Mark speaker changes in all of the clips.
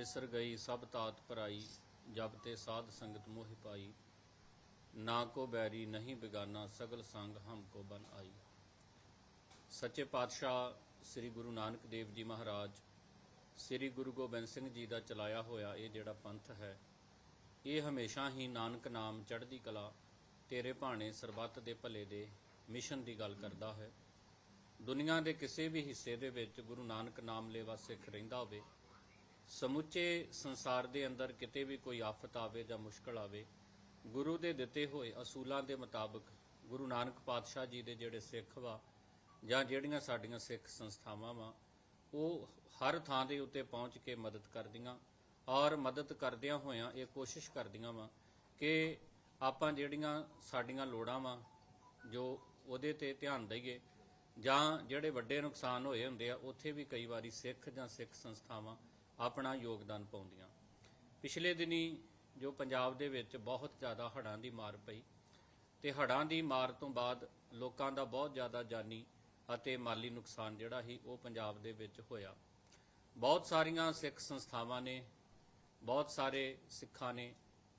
Speaker 1: ਬਿਸਰ ਗਈ, ਸਭ ਤਾਤ ਪਰਾਈ ਜਬ ਤੇ ਸਾਧ ਸੰਗਤ ਮੋਹਿ ਪਾਈ। ਨਾ ਕੋ ਬੈਰੀ, ਨਹੀਂ ਬਿਗਾਨਾ, ਸਗਲ ਸੰਗ ਹਮ ਕੋ ਬਨ ਆਈ। ਸੱਚੇ ਪਾਤਸ਼ਾਹ ਸ੍ਰੀ ਗੁਰੂ ਨਾਨਕ ਦੇਵ ਜੀ ਮਹਾਰਾਜ, ਸ੍ਰੀ ਗੁਰੂ ਗੋਬਿੰਦ ਸਿੰਘ ਜੀ ਦਾ ਚਲਾਇਆ ਹੋਇਆ ਇਹ ਜਿਹੜਾ ਪੰਥ ਹੈ, ਇਹ ਹਮੇਸ਼ਾ ਹੀ ਨਾਨਕ ਨਾਮ ਚੜ੍ਹਦੀ ਕਲਾ, ਤੇਰੇ ਭਾਣੇ ਸਰਬੱਤ ਦੇ ਭਲੇ ਦੇ ਮਿਸ਼ਨ ਦੀ ਗੱਲ ਕਰਦਾ ਹੈ। ਦੁਨੀਆ ਦੇ ਕਿਸੇ ਵੀ ਹਿੱਸੇ ਦੇ ਵਿੱਚ ਗੁਰੂ ਨਾਨਕ ਨਾਮ ਲੇਵਾ ਸਿੱਖ ਰਹਿੰਦਾ ਹੋਵੇ ਸਮੁੱਚੇ ਸੰਸਾਰ ਦੇ ਅੰਦਰ ਕਿਤੇ ਵੀ ਕੋਈ ਆਫਤ ਆਵੇ ਜਾਂ ਮੁਸ਼ਕਲ ਆਵੇ, ਗੁਰੂ ਦੇ ਦਿੱਤੇ ਹੋਏ ਅਸੂਲਾਂ ਦੇ ਮੁਤਾਬਕ ਗੁਰੂ ਨਾਨਕ ਪਾਤਸ਼ਾਹ ਜੀ ਦੇ ਜਿਹੜੇ ਸਿੱਖ ਵਾ ਜਾਂ ਜਿਹੜੀਆਂ ਸਾਡੀਆਂ ਸਿੱਖ ਸੰਸਥਾਵਾਂ ਵਾ, ਉਹ ਹਰ ਥਾਂ ਦੇ ਉੱਤੇ ਪਹੁੰਚ ਕੇ ਮਦਦ ਕਰਦੀਆਂ ਔਰ ਮਦਦ ਕਰਦਿਆਂ ਹੋਇਆਂ ਇਹ ਕੋਸ਼ਿਸ਼ ਕਰਦੀਆਂ ਵਾ ਕਿ ਆਪਾਂ ਜਿਹੜੀਆਂ ਸਾਡੀਆਂ ਲੋੜਾਂ ਵਾ ਜੋ ਉਹਦੇ ਤੇ ਧਿਆਨ ਦਈਏ ਜਾਂ ਜਿਹੜੇ ਵੱਡੇ ਨੁਕਸਾਨ ਹੋਏ ਹੁੰਦੇ ਆ, ਉੱਥੇ ਵੀ ਕਈ ਵਾਰੀ ਸਿੱਖ ਜਾਂ ਸਿੱਖ ਸੰਸਥਾਵਾਂ ਆਪਣਾ ਯੋਗਦਾਨ ਪਾਉਂਦੀਆਂ। ਪਿਛਲੇ ਦਿਨੀ ਜੋ ਪੰਜਾਬ ਦੇ ਵਿੱਚ ਬਹੁਤ ਜ਼ਿਆਦਾ ਹੜ੍ਹਾਂ ਦੀ ਮਾਰ ਪਈ ਤੇ ਹੜ੍ਹਾਂ ਦੀ ਮਾਰ ਤੋਂ ਬਾਅਦ ਲੋਕਾਂ ਦਾ ਬਹੁਤ ਜ਼ਿਆਦਾ ਜਾਨੀ ਅਤੇ ਮਾਲੀ ਨੁਕਸਾਨ ਜਿਹੜਾ ਸੀ ਉਹ ਪੰਜਾਬ ਦੇ ਵਿੱਚ ਹੋਇਆ। ਬਹੁਤ ਸਾਰੀਆਂ ਸਿੱਖ ਸੰਸਥਾਵਾਂ ਨੇ, ਬਹੁਤ ਸਾਰੇ ਸਿੱਖਾਂ ਨੇ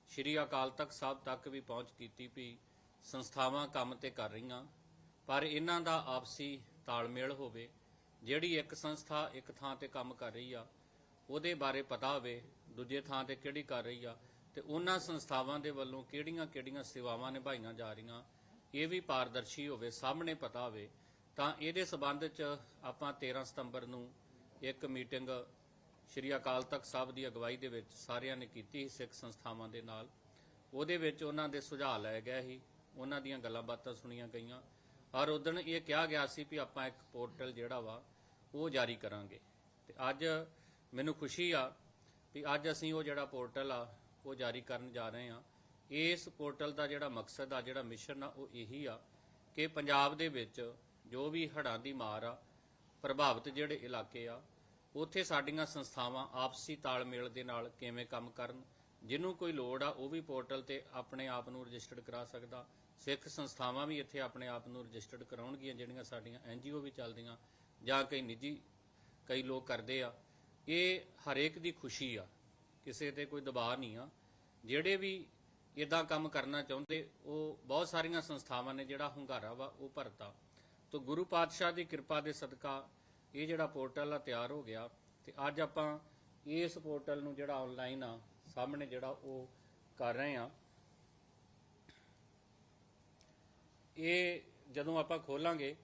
Speaker 1: ਸ਼੍ਰੀ ਅਕਾਲ ਤਖਤ ਸਾਹਿਬ ਤੱਕ ਵੀ ਪਹੁੰਚ ਕੀਤੀ ਵੀ ਸੰਸਥਾਵਾਂ ਕੰਮ ਤੇ ਕਰ ਰਹੀਆਂ, ਪਰ ਇਹਨਾਂ ਦਾ ਆਪਸੀ ਤਾਲਮੇਲ ਹੋਵੇ। ਜਿਹੜੀ ਇੱਕ ਸੰਸਥਾ ਇੱਕ ਥਾਂ ਤੇ ਕੰਮ ਕਰ ਰਹੀ ਆ ਉਹਦੇ ਬਾਰੇ ਪਤਾ ਹੋਵੇ, ਦੂਜੇ ਥਾਂ ਤੇ ਕਿਹੜੀ ਕਰ ਰਹੀ ਆ, ਤੇ ਉਹਨਾਂ ਸੰਸਥਾਵਾਂ ਦੇ ਵੱਲੋਂ ਕਿਹੜੀਆਂ-ਕਿਹੜੀਆਂ ਸੇਵਾਵਾਂ ਨਿਭਾਈਆਂ ਜਾ ਰਹੀਆਂ, ਇਹ ਵੀ ਪਾਰਦਰਸ਼ੀ ਹੋਵੇ, ਸਾਹਮਣੇ ਪਤਾ ਹੋਵੇ, ਤਾਂ ਇਹਦੇ ਸਬੰਧ 'ਚ ਆਪਾਂ 13 ਸਤੰਬਰ ਨੂੰ ਇੱਕ ਮੀਟਿੰਗ ਸ਼੍ਰੀ ਅਕਾਲ ਤਖਤ ਸਾਹਿਬ ਦੀ ਅਗਵਾਈ ਦੇ ਵਿੱਚ ਸਾਰਿਆਂ ਨੇ ਕੀਤੀ ਸੀ ਸਿੱਖ ਸੰਸਥਾਵਾਂ ਦੇ ਨਾਲ। ਉਹਦੇ ਵਿੱਚ ਉਹਨਾਂ ਦੇ ਸੁਝਾਅ ਲਏ ਗਏ ਸੀ, ਉਹਨਾਂ ਦੀਆਂ ਗੱਲਾਂ ਬਾਤਾਂ ਸੁਣੀਆਂ ਗਈਆਂ। ਔਰ ਉਦੋਂ ਇਹ ਕਿਹਾ ਗਿਆ ਸੀ ਵੀ ਆਪਾਂ ਇੱਕ ਪੋਰਟਲ ਜਿਹੜਾ ਵਾ, ਉਹ ਜਾਰੀ ਕਰਾਂਗੇ। ਤੇ ਅੱਜ ਮੈਨੂੰ ਖੁਸ਼ੀ ਆ ਵੀ ਅੱਜ ਅਸੀਂ ਉਹ ਜਿਹੜਾ ਪੋਰਟਲ ਆ, ਉਹ ਜਾਰੀ ਕਰਨ ਜਾ ਰਹੇ ਆ ਇਸ ਪੋਰਟਲ ਦਾ ਜਿਹੜਾ ਮਕਸਦ ਆ, ਜਿਹੜਾ ਮਿਸ਼ਨ ਆ, ਉਹ ਇਹੀ ਆ ਕਿ ਪੰਜਾਬ ਦੇ ਵਿੱਚ ਜੋ ਵੀ ਹੜ੍ਹਾਂ ਦੀ ਮਾਰ ਆ, ਪ੍ਰਭਾਵਿਤ ਜਿਹੜੇ ਇਲਾਕੇ ਆ, ਉੱਥੇ ਸਾਡੀਆਂ ਸੰਸਥਾਵਾਂ ਆਪਸੀ ਤਾਲਮੇਲ ਦੇ ਨਾਲ ਕਿਵੇਂ ਕੰਮ ਕਰਨ ਜਿਹਨੂੰ ਕੋਈ ਲੋੜ ਆ, ਉਹ ਵੀ ਪੋਰਟਲ ਤੇ ਆਪਣੇ ਆਪ ਨੂੰ ਰਜਿਸਟਰਡ ਕਰਾ ਸਕਦਾ। ਸਿੱਖ ਸੰਸਥਾਵਾਂ ਵੀ ਇੱਥੇ ਆਪਣੇ ਆਪ ਨੂੰ ਰਜਿਸਟਰਡ ਕਰਾਉਣਗੀਆਂ, ਜਿਹੜੀਆਂ ਸਾਡੀਆਂ ਐਨਜੀਓ ਵੀ ਚੱਲਦੀਆਂ ਜਾਂ ਕਈ ਨਿੱਜੀ, ਕਈ ਲੋਕ ਕਰਦੇ ਆ। ਇਹ ਹਰੇਕ ਦੀ ਖੁਸ਼ੀ ਆ, ਕਿਸੇ ਤੇ ਕੋਈ ਦਬਾਅ ਨਹੀਂ ਆ। ਜਿਹੜੇ ਵੀ ਇਦਾਂ ਕੰਮ ਕਰਨਾ ਚਾਹੁੰਦੇ, ਉਹ ਬਹੁਤ ਸਾਰੀਆਂ ਸੰਸਥਾਵਾਂ ਨੇ ਜਿਹੜਾ ਹੁੰਗਾਰਾ ਵਾ, ਉਹ ਭਰਤਾ। ਤੋ ਗੁਰੂ ਪਾਤਸ਼ਾਹ ਦੀ ਕਿਰਪਾ ਦੇ ਸਦਕਾ ਇਹ ਜਿਹੜਾ ਪੋਰਟਲ ਆ, ਤਿਆਰ ਹੋ ਗਿਆ। ਤੇ ਅੱਜ ਆਪਾਂ ਇਸ ਪੋਰਟਲ ਨੂੰ ਜਿਹੜਾ ਆਨਲਾਈਨ ਆ, ਸਾਹਮਣੇ ਜਿਹੜਾ ਉਹ ਕਰ ਰਹੇ ਆ। ਇਹ ਜਦੋਂ ਆਪਾਂ ਖੋਲਾਂਗੇ,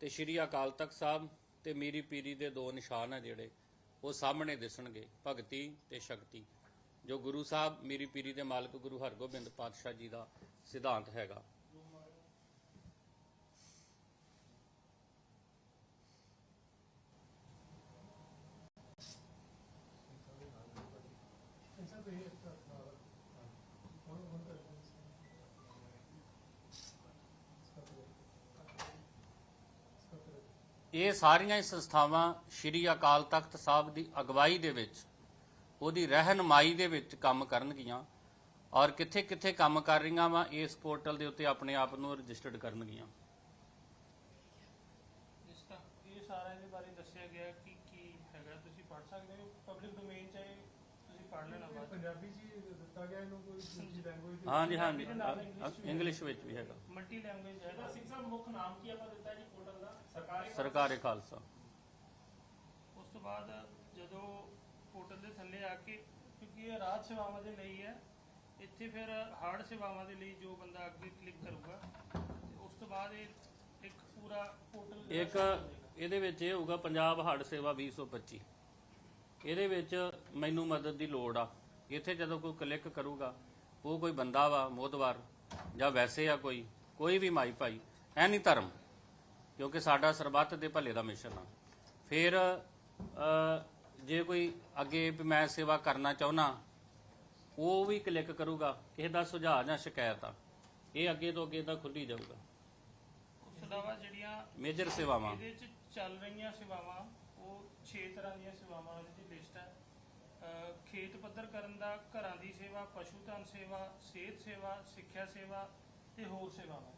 Speaker 1: ਤੇ ਸ਼੍ਰੀ ਅਕਾਲ ਤਖਤ ਸਾਹਿਬ ਤੇ ਮੀਰੀ ਪੀਰੀ ਦੇ ਦੋ ਨਿਸ਼ਾਨ ਆ ਜਿਹੜੇ ਉਹ ਸਾਹਮਣੇ ਦਿਸਣਗੇ, ਭਗਤੀ ਤੇ ਸ਼ਕਤੀ। ਜੋ ਗੁਰੂ ਸਾਹਿਬ, ਮੀਰੀ ਪੀਰੀ ਦੇ ਮਾਲਕ ਗੁਰੂ ਹਰਗੋਬਿੰਦ ਪਾਤਸ਼ਾਹ ਜੀ ਦਾ ਸਿਧਾਂਤ ਹੈਗਾ। ਇਹ ਸਾਰੀਆਂ ਹੀ ਸੰਸਥਾਵਾਂ ਸ਼੍ਰੀ ਅਕਾਲ ਤਖਤ ਸਾਹਿਬ ਦੀ ਅਗਵਾਈ ਦੇ ਵਿੱਚ, ਉਹਦੀ ਰਹਿਨਮਾਈ ਦੇ ਵਿੱਚ ਕੰਮ ਕਰਨਗੀਆਂ ਔਰ ਕਿੱਥੇ-ਕਿੱਥੇ ਕੰਮ ਕਰ ਰਹੀਆਂ ਵਾ, ਇਸ ਪੋਰਟਲ ਦੇ ਉੱਤੇ ਆਪਣੇ ਆਪ ਨੂੰ ਰਜਿਸਟਰਡ ਕਰਨਗੀਆਂ।
Speaker 2: ਇਸ ਤਾਂ ਇਹ ਸਾਰਾ ਇਹਦੇ ਬਾਰੇ ਦੱਸਿਆ ਗਿਆ ਕਿ ਕੀ ਹੈਗਾ, ਤੁਸੀਂ ਪੜ੍ਹ ਸਕਦੇ ਹੋ? ਪਬਲਿਕ ਡੋਮੇਨ 'ਚ ਇਹ? ਤੁਸੀਂ ਪੜ੍ਹ ਲੈਣਾ ਬਾਅਦ।
Speaker 3: ਪੰਜਾਬੀ ਜੀ ਦਿੱਤਾ ਗਿਆ ਇਹਨੂੰ ਕੋਈ ਦੂਜੀ ਲੈਂਗੁਏਜ
Speaker 1: ਹਾਂਜੀ ਹਾਂਜੀ।
Speaker 2: ਇਹਦੇ ਨਾਲ English ਵੀ
Speaker 1: ਇੰਗਲਿਸ਼ ਵਿੱਚ ਵੀ ਹੈਗਾ।
Speaker 2: ਮਲਟੀ ਲੈਂਗੁਏਜ ਹੈਗਾ।
Speaker 4: ਸਿੰਘ ਸਾਹਿਬ ਮੁੱਖ ਨਾਮ ਕੀ ਆਪਾਂ ਦਿੱਤਾ ਜੀ ਪੋਰਟਲ ਦਾ? ਸਰਕਾਰੀ
Speaker 1: ਸਰਕਾਰੇ ਖਾਲਸਾ।
Speaker 2: ਉਸ ਤੋਂ ਬਾਅਦ ਜਦੋਂ ਪੋਰਟਲ ਦੇ ਥੱਲੇ ਆ ਕੇ ਕਿਉਂਕਿ ਇਹ ਰਾਜ ਸੇਵਾਵਾਂ ਦੇ ਲਈ ਹੈ ਇੱਥੇ ਫਿਰ ਹਾਰਡ ਸੇਵਾਵਾਂ ਦੇ ਲਈ ਜੋ ਬੰਦਾ ਅੱਗੇ ਕਲਿੱਕ ਕਰੂਗਾ ਉਸ ਤੋਂ ਬਾਅਦ ਇਹ ਇੱਕ ਪੂਰਾ ਪੋਰਟਲ
Speaker 1: ਇੱਕ ਇਹਦੇ ਵਿੱਚ ਇਹ ਹੋਊਗਾ ਪੰਜਾਬ ਹੜ੍ਹ ਸੇਵਾ 2025 ਇਹਦੇ ਵਿੱਚ ਮੈਨੂੰ ਮਦਦ ਦੀ ਲੋੜ ਆ। ਇੱਥੇ ਜਦੋਂ ਕੋਈ ਕਲਿੱਕ ਕਰੂਗਾ ਉਹ ਕੋਈ ਬੰਦਾ ਵਾ ਮੋਦਵਾਰ ਜਾਂ ਵੈਸੇ ਆ ਕੋਈ ਕੋਈ ਵੀ ਮਾਈ ਭਾਈ ਐਨੀ ਧਰਮ ਕਿਉਂਕਿ ਸਾਡਾ ਸਰਬੱਤ ਦੇ ਭਲੇ ਦਾ ਮਿਸ਼ਨ ਆ। ਫਿਰ ਜੇ ਕੋਈ ਅੱਗੇ ਮੈਂ ਸੇਵਾ ਕਰਨਾ ਚਾਹੁੰਨਾ ਉਹ ਵੀ ਕਲਿੱਕ ਕਰੂਗਾ ਕਿਸੇ ਦਾ ਸੁਝਾਅ ਜਾਂ ਸ਼ਿਕਾਇਤ ਆ। ਇਹ ਅੱਗੇ ਤੋਂ ਅੱਗੇ ਤਾਂ ਖੁੱਲੀ ਜਾਊਗਾ।
Speaker 2: ਉਸ ਇਲਾਵਾ ਜਿਹੜੀਆਂ
Speaker 1: ਮੇਜਰ ਸੇਵਾਵਾਂ।
Speaker 2: ਇਹਦੇ ਚ ਚੱਲ ਰਹੀਆਂ ਸੇਵਾਵਾਂ ਉਹ 6 ਤਰ੍ਹਾਂ ਦੀਆਂ ਸੇਵਾਵਾਂ ਅਹ ਖੇਤ ਪੱਧਰ ਕਰਨ ਦਾ, ਘਰਾਂ ਦੀ ਸੇਵਾ, ਪਸ਼ੂ ਧਨ ਸੇਵਾ, ਸਿਹਤ ਸੇਵਾ, ਸਿੱਖਿਆ ਸੇਵਾ ਤੇ ਹੋਰ ਸੇਵਾਵਾਂ।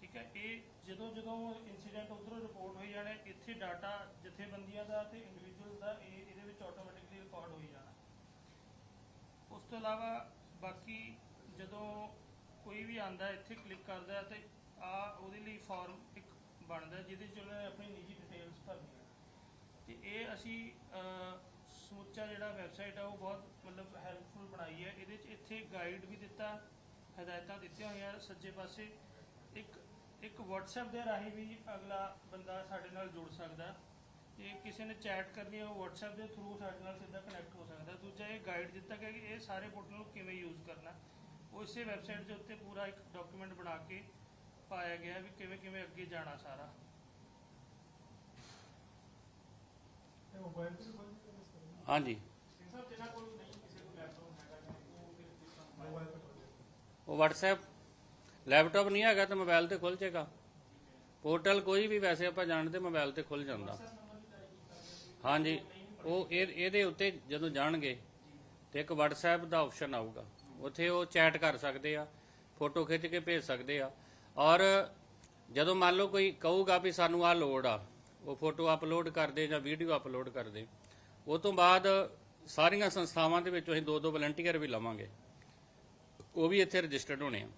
Speaker 2: ਠੀਕ ਹੈ, ਇਹ ਜਦੋਂ ਜਦੋਂ ਇਨਸੀਡੈਂਟ ਉਧਰੋਂ ਰਿਪੋਰਟ ਹੋਈ ਜਾਣਾ, ਇੱਥੇ ਡਾਟਾ ਜਥੇਬੰਦੀਆਂ ਦਾ ਤੇ ਇੰਡੀਵਿਜੂਅਲ ਦਾ, ਇਹ ਇਹਦੇ ਵਿੱਚ ਆਟੋਮੈਟਿਕਲੀ ਰਿਕਾਰਡ ਹੋਈ ਜਾਣਾ। ਉਸ ਤੋਂ ਇਲਾਵਾ ਬਾਕੀ ਜਦੋਂ ਕੋਈ ਵੀ ਆਂਦਾ ਇੱਥੇ ਕਲਿੱਕ ਕਰਦਾ ਹੈ ਤੇ ਆ ਉਹਦੇ ਲਈ ਫਾਰਮ ਇੱਕ ਬਣਦਾ ਜਿਹਦੇ 'ਚ ਉਹਨੇ ਆਪਣੀ ਨਿੱਜੀ ਡਿਟੇਲਸ ਭਰਨੀਆਂ ਤੇ ਇਹ ਅਸੀਂ ਸਮੁੱਚਾ ਜਿਹੜਾ ਵੈਬਸਾਈਟ ਆ, ਉਹ ਬਹੁਤ ਮਤਲਬ ਹੈਲਪਫੁਲ ਬਣਾਈ ਹੈ। ਇਹਦੇ 'ਚ ਇੱਥੇ ਗਾਈਡ ਵੀ ਦਿੱਤਾ, ਹਦਾਇਤਾਂ ਦਿੱਤੀਆਂ ਹੋਈਆਂ ਸੱਜੇ ਪਾਸੇ। ਇੱਕ ਇੱਕ WhatsApp ਦੇ ਰਾਹੀਂ ਵੀ ਅਗਲਾ ਬੰਦਾ ਸਾਡੇ ਨਾਲ ਜੁੜ ਸਕਦਾ। ਜੇ ਕਿਸੇ ਨੇ ਚੈਟ ਕਰਨੀ ਹੈ ਉਹ WhatsApp ਦੇ ਥਰੂ ਸਾਡੇ ਨਾਲ ਸਿੱਧਾ ਕਨੈਕਟ ਹੋ ਸਕਦਾ। ਦੂਜਾ ਇਹ ਗਾਈਡ ਦਿੱਤਾ ਗਿਆ ਕਿ ਇਹ ਸਾਰੇ ਪੋਰਟਲ ਨੂੰ ਕਿਵੇਂ ਯੂਜ਼ ਕਰਨਾ। ਉਹ ਇਸੇ ਵੈਬਸਾਈਟ ਦੇ ਉੱਤੇ ਪੂਰਾ ਇੱਕ ਡਾਕੂਮੈਂਟ ਬਣਾ ਕੇ ਪਾਇਆ ਗਿਆ ਵੀ ਕਿਵੇਂ ਕਿਵੇਂ ਅੱਗੇ ਜਾਣਾ ਸਾਰਾ।
Speaker 3: ਇਹ ਮੋਬਾਈਲ ਤੇ ਖੋਲ ਕੇ ਇਸ ਤਰ੍ਹਾਂ
Speaker 1: ਹਾਂਜੀ।
Speaker 4: ਉਹ ਫਿਰ ਕਿਸ
Speaker 1: WhatsApp ਲੈਪਟਾਪ ਨਹੀਂ ਹੈਗਾ ਤਾਂ ਮੋਬਾਈਲ ਤੇ ਖੁੱਲ ਜਾਏਗਾ। ਪੋਰਟਲ ਕੋਈ ਵੀ ਵੈਸੇ ਆਪਾਂ ਜਾਣਦੇ ਮੋਬਾਈਲ ਤੇ ਖੁੱਲ ਜਾਂਦਾ। ਹਾਂਜੀ, ਉਹ ਇਹ, ਇਹਦੇ ਉੱਤੇ ਜਦੋਂ ਜਾਣਗੇ ਤੇ ਇੱਕ WhatsApp ਦਾ ਆਪਸ਼ਨ ਆਊਗਾ। ਉੱਥੇ ਉਹ ਚੈਟ ਕਰ ਸਕਦੇ ਆ ਫੋਟੋ ਖਿੱਚ ਕੇ ਭੇਜ ਸਕਦੇ ਆ। ਔਰ ਜਦੋਂ ਮੰਨ ਲਓ ਕੋਈ ਕਹੂਗਾ ਵੀ ਸਾਨੂੰ ਆ ਲੋੜ ਆ, ਉਹ ਫੋਟੋ ਅਪਲੋਡ ਕਰਦੇ ਜਾਂ ਵੀਡੀਓ ਅਪਲੋਡ ਕਰਦੇ। ਉਹ ਤੋਂ ਬਾਅਦ ਸਾਰੀਆਂ ਸੰਸਥਾਵਾਂ ਦੇ ਵਿੱਚ ਅਸੀਂ ਦੋ ਦੋ ਵਲੰਟੀਅਰ ਵੀ ਲਵਾਂਗੇ। ਉਹ ਵੀ ਇੱਥੇ ਰਜਿਸਟਰਡ ਹੋਣੇ ਆ।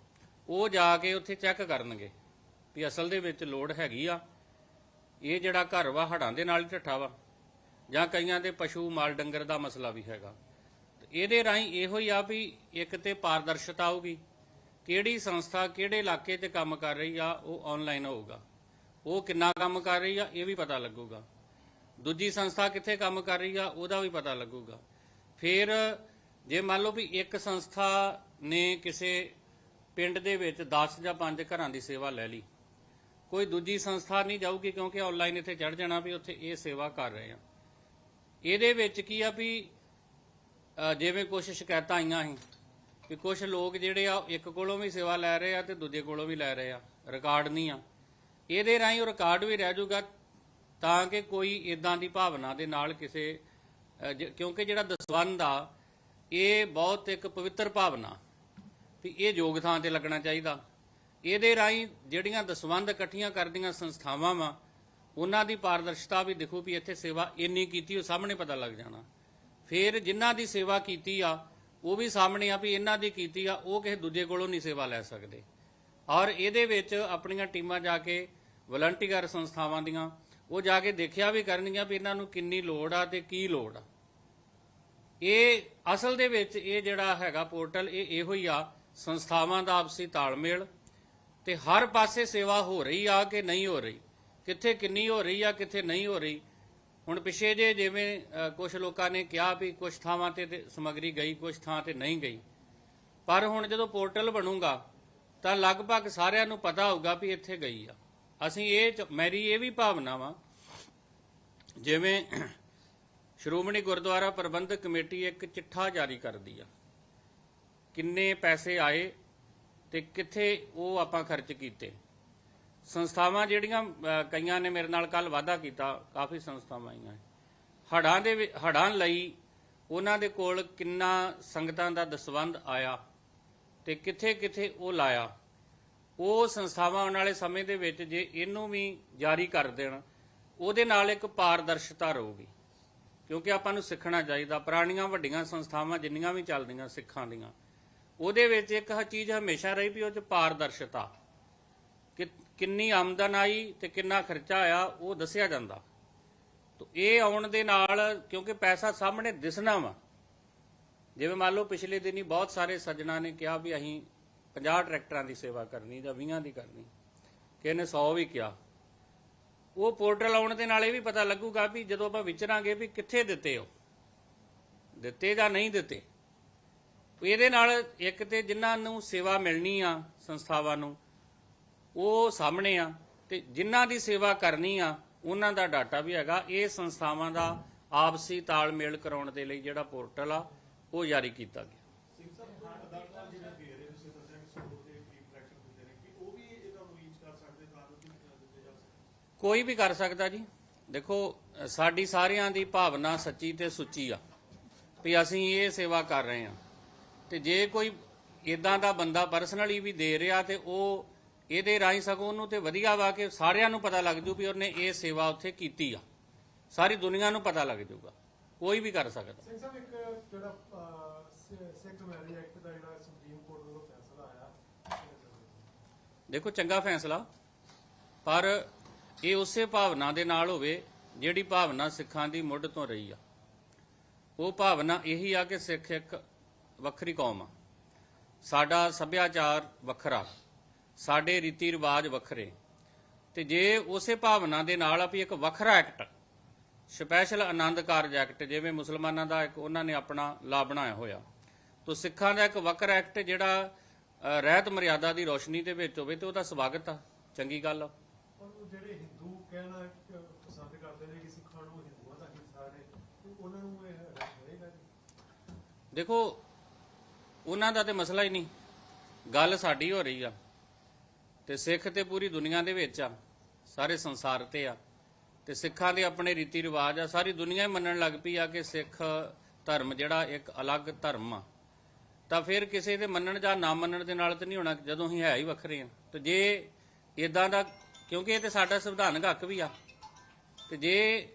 Speaker 1: ਉਹ ਜਾ ਕੇ ਉੱਥੇ ਚੈੱਕ ਕਰਨਗੇ ਵੀ ਅਸਲ ਦੇ ਵਿੱਚ ਲੋੜ ਹੈਗੀ ਆ। ਇਹ ਜਿਹੜਾ ਘਰ ਵਾ ਹੜਾਂ ਦੇ ਨਾਲ ਹੀ ਢੱਠਾ ਵਾ। ਜਾਂ ਕਈਆਂ ਦੇ ਪਸ਼ੂ ਮਾਲ ਡੰਗਰ ਦਾ ਮਸਲਾ ਵੀ ਹੈਗਾ। ਤੇ ਇਹਦੇ ਰਾਹੀਂ ਇਹੋ ਹੀ ਆ ਵੀ ਇੱਕ ਤੇ ਪਾਰਦਰਸ਼ਤਾ ਆਊਗੀ। ਕਿਹੜੀ ਸੰਸਥਾ ਕਿਹੜੇ ਇਲਾਕੇ 'ਚ ਕੰਮ ਕਰ ਰਹੀ ਆ, ਉਹ ਆਨਲਾਈਨ ਹੋਊਗਾ। ਉਹ ਕਿੰਨਾ ਕੰਮ ਕਰ ਰਹੀ ਆ, ਇਹ ਵੀ ਪਤਾ ਲੱਗੂਗਾ। ਦੂਜੀ ਸੰਸਥਾ ਕਿੱਥੇ ਕੰਮ ਕਰ ਰਹੀ ਆ, ਉਹਦਾ ਵੀ ਪਤਾ ਲੱਗੂਗਾ। ਫਿਰ ਜੇ ਮੰਨ ਲਓ ਵੀ ਇੱਕ ਸੰਸਥਾ ਨੇ ਕਿਸੇ ਪਿੰਡ ਦੇ ਵਿੱਚ 10 ਜਾਂ 5 ਘਰਾਂ ਦੀ ਸੇਵਾ ਲੈ ਲਈ, ਕੋਈ ਦੂਜੀ ਸੰਸਥਾ ਨਹੀਂ ਜਾਊਗੀ ਕਿਉਂਕਿ ਆਨਲਾਈਨ ਇੱਥੇ ਚੜ ਜਾਣਾ ਵੀ ਉੱਥੇ ਇਹ ਸੇਵਾ ਕਰ ਰਹੇ ਆ। ਇਹਦੇ ਵਿੱਚ ਕੀ ਆ ਵੀ ਜਿਵੇਂ ਕੁਝ ਸ਼ਿਕਾਇਤਾਂ ਆਈਆਂ ਸੀ ਕਿ ਕੁਝ ਲੋਕ ਜਿਹੜੇ ਆ, ਇੱਕ ਕੋਲੋਂ ਵੀ ਸੇਵਾ ਲੈ ਰਹੇ ਆ ਤੇ ਦੂਜੇ ਕੋਲੋਂ ਵੀ ਲੈ ਰਹੇ ਆ, ਰਿਕਾਰਡ ਨਹੀਂ ਆ। ਇਹਦੇ ਰਾਹੀਂ ਉਹ ਰਿਕਾਰਡ ਵੀ ਰਹਿ ਜਾਊਗਾ ਤਾਂ ਕਿ ਕੋਈ ਇਦਾਂ ਦੀ ਭਾਵਨਾ ਦੇ ਨਾਲ ਕਿਸੇ ਕਿਉਂਕਿ ਜਿਹੜਾ ਦਸਵੰਦ ਆ, ਇਹ ਬਹੁਤ ਇੱਕ ਪਵਿੱਤਰ ਭਾਵਨਾ ਵੀ ਇਹ ਯੋਗ ਥਾਂ ਤੇ ਲੱਗਣਾ ਚਾਹੀਦਾ। ਇਹਦੇ ਰਾਹੀਂ ਜਿਹੜੀਆਂ ਦਸਵੰਦ ਇਕੱਠੀਆਂ ਕਰਦੀਆਂ ਸੰਸਥਾਵਾਂ ਵਾ, ਉਹਨਾਂ ਦੀ ਪਾਰਦਰਸ਼ਤਾ ਵੀ ਦੇਖੋ ਵੀ ਇੱਥੇ ਸੇਵਾ ਇੰਨੀ ਕੀਤੀ, ਉਹ ਸਾਹਮਣੇ ਪਤਾ ਲੱਗ ਜਾਣਾ। ਫਿਰ ਜਿਨ੍ਹਾਂ ਦੀ ਸੇਵਾ ਕੀਤੀ ਆ, ਉਹ ਵੀ ਸਾਹਮਣੇ ਆ ਵੀ ਇਹਨਾਂ ਦੀ ਕੀਤੀ ਆ, ਉਹ ਕਿਸੇ ਦੂਜੇ ਕੋਲੋਂ ਨਹੀਂ ਸੇਵਾ ਲੈ ਸਕਦੇ। ਔਰ ਇਹਦੇ ਵਿੱਚ ਆਪਣੀਆਂ ਟੀਮਾਂ ਜਾ ਕੇ ਵਲੰਟੀਅਰ ਸੰਸਥਾਵਾਂ ਦੀਆਂ ਉਹ ਜਾ ਕੇ ਦੇਖਿਆ ਵੀ ਕਰਨਗੀਆਂ ਵੀ ਇਹਨਾਂ ਨੂੰ ਕਿੰਨੀ ਲੋੜ ਆ ਤੇ ਕੀ ਲੋੜ ਆ। ਇਹ ਅਸਲ ਦੇ ਵਿੱਚ ਇਹ ਜਿਹੜਾ ਹੈਗਾ ਪੋਰਟਲ, ਇਹ ਇਹੋ ਹੀ ਆ, ਸੰਸਥਾਵਾਂ ਦਾ ਆਪਸੀ ਤਾਲਮੇਲ ਤੇ ਹਰ ਪਾਸੇ ਸੇਵਾ ਹੋ ਰਹੀ ਆ ਕਿ ਨਹੀਂ ਹੋ ਰਹੀ, ਕਿੱਥੇ ਕਿੰਨੀ ਹੋ ਰਹੀ ਆ, ਕਿੱਥੇ ਨਹੀਂ ਹੋ ਰਹੀ। ਹੁਣ ਪਿਛੇ ਜੇ ਜਿਵੇਂ ਕੁਝ ਲੋਕਾਂ ਨੇ ਕਿਹਾ ਵੀ ਕੁਝ ਥਾਵਾਂ ਤੇ ਤੇ ਸਮੱਗਰੀ ਗਈ ਕੁਝ ਥਾਂ ਤੇ ਨਹੀਂ ਗਈ। ਪਰ ਹੁਣ ਜਦੋਂ ਪੋਰਟਲ ਬਣੂਗਾ, ਤਾਂ ਲਗਭਗ ਸਾਰਿਆਂ ਨੂੰ ਪਤਾ ਹੋਊਗਾ ਵੀ ਇੱਥੇ ਗਈ ਆ। ਅਸੀਂ ਇਹ ਚ- ਮੇਰੀ ਇਹ ਵੀ ਭਾਵਨਾ ਵਾ, ਜਿਵੇਂ ਸ਼੍ਰੋਮਣੀ ਗੁਰਦੁਆਰਾ ਪ੍ਰਬੰਧਕ ਕਮੇਟੀ ਇੱਕ ਚਿੱਠਾ ਜਾਰੀ ਕਰਦੀ ਆ। ਕਿੰਨੇ ਪੈਸੇ ਆਏ ਤੇ ਕਿੱਥੇ ਉਹ ਆਪਾਂ ਖਰਚ ਕੀਤੇ। ਸੰਸਥਾਵਾਂ ਜਿਹੜੀਆਂ ਕਈਆਂ ਨੇ ਮੇਰੇ ਨਾਲ ਕੱਲ ਵਾਅਦਾ ਕੀਤਾ, ਕਾਫੀ ਸੰਸਥਾਵਾਂ ਆਈਆਂ ਹੜਾਂ ਦੇ ਵਿ- ਹੜ੍ਹਾਂ ਲਈ ਉਹਨਾਂ ਦੇ ਕੋਲ ਕਿੰਨਾ ਸੰਗਤਾਂ ਦਾ ਦਸਵੰਦ ਆਇਆ ਤੇ ਕਿੱਥੇ ਕਿੱਥੇ ਉਹ ਲਾਇਆ। ਉਹ ਸੰਸਥਾਵਾਂ ਆਉਣ ਵਾਲੇ ਸਮੇਂ ਦੇ ਵਿੱਚ ਜੇ ਇਹਨੂੰ ਵੀ ਜਾਰੀ ਕਰ ਦੇਣ, ਉਹਦੇ ਨਾਲ ਇੱਕ ਪਾਰਦਰਸ਼ਤਾ ਰਹੂਗੀ। ਕਿਉਂਕਿ ਆਪਾਂ ਨੂੰ ਸਿੱਖਣਾ ਚਾਹੀਦਾ, ਪੁਰਾਣੀਆਂ ਵੱਡੀਆਂ ਸੰਸਥਾਵਾਂ ਜਿੰਨੀਆਂ ਵੀ ਚੱਲਦੀਆਂ ਸਿੱਖਾਂ ਦੀਆਂ, ਉਹਦੇ ਵਿੱਚ ਇੱਕ ਚੀਜ਼ ਹਮੇਸ਼ਾ ਰਹੀ ਵੀ ਉਹ ਚ ਪਾਰਦਰਸ਼ਤਾ। ਕਿ ਕਿੰਨੀ ਆਮਦਨ ਆਈ ਤੇ ਕਿੰਨਾ ਖਰਚਾ ਆਇਆ, ਉਹ ਦੱਸਿਆ ਜਾਂਦਾ। ਤੋ ਇਹ ਆਉਣ ਦੇ ਨਾਲ, ਕਿਉਂਕਿ ਪੈਸਾ ਸਾਹਮਣੇ ਦਿਸਣਾ ਵਾ। ਜਿਵੇਂ ਮੰਨ ਲਓ ਪਿਛਲੇ ਦਿਨੀ ਬਹੁਤ ਸਾਰੇ ਸੱਜਣਾ ਨੇ ਕਿਹਾ ਵੀ ਅਸੀਂ 50 ਟਰੈਕਟਰਾਂ ਦੀ ਸੇਵਾ ਕਰਨੀ ਜਾਂ 20 ਦੀ ਕਰਨੀ। ਕਿਸੇ ਨੇ 100 ਵੀ ਕਿਹਾ। ਉਹ ਪੋਰਟਲ ਆਉਣ ਦੇ ਨਾਲ ਇਹ ਵੀ ਪਤਾ ਲੱਗੂਗਾ ਵੀ ਜਦੋਂ ਆਪਾਂ ਵਿਚਰਾਂਗੇ ਵੀ ਕਿੱਥੇ ਦਿੱਤੇ ਹੋ ਦਿੱਤੇ ਜਾਂ ਨਹੀਂ ਦਿੱਤੇ। ਇਹਦੇ ਨਾਲ ਇੱਕ ਤੇ ਜਿਨ੍ਹਾਂ ਨੂੰ ਸੇਵਾ ਮਿਲਣੀ ਆ ਸੰਸਥਾਵਾਂ ਨੂੰ, ਉਹ ਸਾਹਮਣੇ ਆ ਤੇ ਜਿਨ੍ਹਾਂ ਦੀ ਸੇਵਾ ਕਰਨੀ ਆ, ਉਹਨਾਂ ਦਾ ਡਾਟਾ ਵੀ ਹੈਗਾ। ਇਹ ਸੰਸਥਾਵਾਂ ਦਾ ਆਪਸੀ ਤਾਲਮੇਲ ਕਰਾਉਣ ਦੇ ਲਈ ਜਿਹੜਾ ਪੋਰਟਲ ਆ, ਉਹ ਜਾਰੀ ਕੀਤਾ ਗਿਆ
Speaker 5: ਸਿੰਘ ਸਾਹਿਬ ਅਦਾਲਤਾਂ ਜਿਹੜੇ ਦੇ ਰਹੇ ਤੁਸੀਂ ਦੱਸਿਆ ਕਿ 100 ਦੇ ਕਰੀਬ ਟਰੈਕਟਰ ਦਿੰਦੇ ਨੇ ਕਿ ਉਹ ਵੀ ਇਹਨਾਂ ਨੂੰ ਰੀਚ ਕਰ ਸਕਦੇ ਤਾਂ ਕਿ ਦਿੱਤੇ ਜਾ ਸਕਣ
Speaker 1: ਕੋਈ ਵੀ ਕਰ ਸਕਦਾ ਜੀ। ਦੇਖੋ ਸਾਡੀ ਸਾਰਿਆਂ ਦੀ ਭਾਵਨਾ ਸੱਚੀ ਤੇ ਸੁੱਚੀ ਆ ਵੀ ਅਸੀਂ ਇਹ ਸੇਵਾ ਕਰ ਰਹੇ ਹਾਂ। ਤੇ ਜੇ ਕੋਈ ਇਦਾਂ ਦਾ ਬੰਦਾ ਪਰਸਨਲੀ ਵੀ ਦੇ ਰਿਹਾ ਤੇ ਉਹ ਇਹਦੇ ਰਾਹੀਂ ਸਗੋਂ ਉਹਨੂੰ ਤੇ ਵਧੀਆ ਵਾ ਕਿ ਸਾਰਿਆਂ ਨੂੰ ਪਤਾ ਲੱਗ ਜੂ ਵੀ ਉਹਨੇ ਇਹ ਸੇਵਾ ਉੱਥੇ ਕੀਤੀ ਆ। ਸਾਰੀ ਦੁਨੀਆ ਨੂੰ ਪਤਾ ਲੱਗ ਜੂਗਾ। ਕੋਈ ਵੀ ਕਰ ਸਕਦਾ।
Speaker 3: ਸਿੰਘ ਸਾਹਿਬ ਇੱਕ ਜਿਹੜਾ ਅਹ, ਸਿ- ਸਿੱਖ ਮੈਰਿਜ ਐਕਟ ਦਾ ਜਿਹੜਾ ਸੁਪਰੀਮ ਕੋਰਟ ਵੱਲੋਂ ਫੈਸਲਾ ਆਇਆ
Speaker 1: ਦੇਖੋ ਚੰਗਾ ਫੈਸਲਾ ਪਰ ਇਹ ਉਸੇ ਭਾਵਨਾ ਦੇ ਨਾਲ ਹੋਵੇ ਜਿਹੜੀ ਭਾਵਨਾ ਸਿੱਖਾਂ ਦੀ ਮੁੱਢ ਤੋਂ ਰਹੀ ਆ। ਉਹ ਭਾਵਨਾ ਇਹੀ ਆ ਕਿ ਸਿੱਖ ਇੱਕ ਵੱਖਰੀ ਕੌਮ ਆ। ਸਾਡਾ ਸੱਭਿਆਚਾਰ ਵੱਖਰਾ, ਸਾਡੇ ਰੀਤੀ ਰਿਵਾਜ ਵੱਖਰੇ। ਤੇ ਜੇ ਉਸੇ ਭਾਵਨਾ ਦੇ ਨਾਲ ਆ ਵੀ ਇੱਕ ਵੱਖਰਾ act, special Anand Karaj act ਜਿਵੇਂ ਮੁਸਲਮਾਨਾਂ ਦਾ ਇੱਕ ਉਹਨਾਂ ਨੇ ਆਪਣਾ ਲਾ ਬਣਾਇਆ ਹੋਇਆ, ਤੋ ਸਿੱਖਾਂ ਦਾ ਇੱਕ ਵੱਖਰਾ ਐਕਟ ਜਿਹੜਾ ਰਹਿਤ ਮਰਿਆਦਾ ਦੀ ਰੋਸ਼ਨੀ ਦੇ ਵਿੱਚ ਹੋਵੇ ਤੇ ਉਹਦਾ ਸਵਾਗਤ ਆ। ਚੰਗੀ ਗੱਲ ਆ।
Speaker 3: ਜਿਹੜੇ ਕਹਿਣਾ ਪਸੰਦ ਕਰਦੇ ਨੇ ਕਿ ਸਿੱਖਾਂ ਨੂੰ ਹਿੰਦੂਆਂ ਦਾ ਹਿੱਸਾ ਨੇ ਉਹਨਾਂ ਨੂੰ ਇਹ ਹੋਏਗਾ ਜੀ।
Speaker 1: ਦੇਖੋ, ਉਹਨਾਂ ਦਾ ਤੇ ਮਸਲਾ ਹੀ ਨਹੀਂ। ਗੱਲ ਸਾਡੀ ਹੋ ਰਹੀ ਆ ਤੇ ਸਿੱਖ ਤੇ ਪੂਰੀ ਦੁਨੀਆ ਦੇ ਵਿੱਚ ਆ, ਸਾਰੇ ਸੰਸਾਰ ਤੇ ਆ। ਤੇ ਸਿੱਖਾਂ ਦੇ ਆਪਣੇ ਰੀਤੀ ਰਿਵਾਜ ਆ, ਸਾਰੀ ਦੁਨੀਆ ਹੀ ਮੰਨਣ ਲੱਗ ਪਈ ਆ ਕਿ ਸਿੱਖ ਧਰਮ ਜਿਹੜਾ ਇੱਕ ਅਲੱਗ ਧਰਮ ਆ। ਤਾਂ ਫਿਰ ਕਿਸੇ ਦੇ ਮੰਨਣ ਜਾਂ ਨਾ ਮੰਨਣ ਦੇ ਨਾਲ ਤੇ ਨਹੀਂ ਹੋਣਾ, ਜਦੋਂ ਹੀ ਹੈ ਹੀ ਵੱਖਰੇ ਆ। ਤੇ ਜੇ ਇਦਾਂ ਦਾ ਕਿਉਂਕਿ ਇਹ ਤੇ ਸਾਡਾ ਸੰਵਿਧਾਨਕ ਹੱਕ ਵੀ ਆ। ਤੇ ਜੇ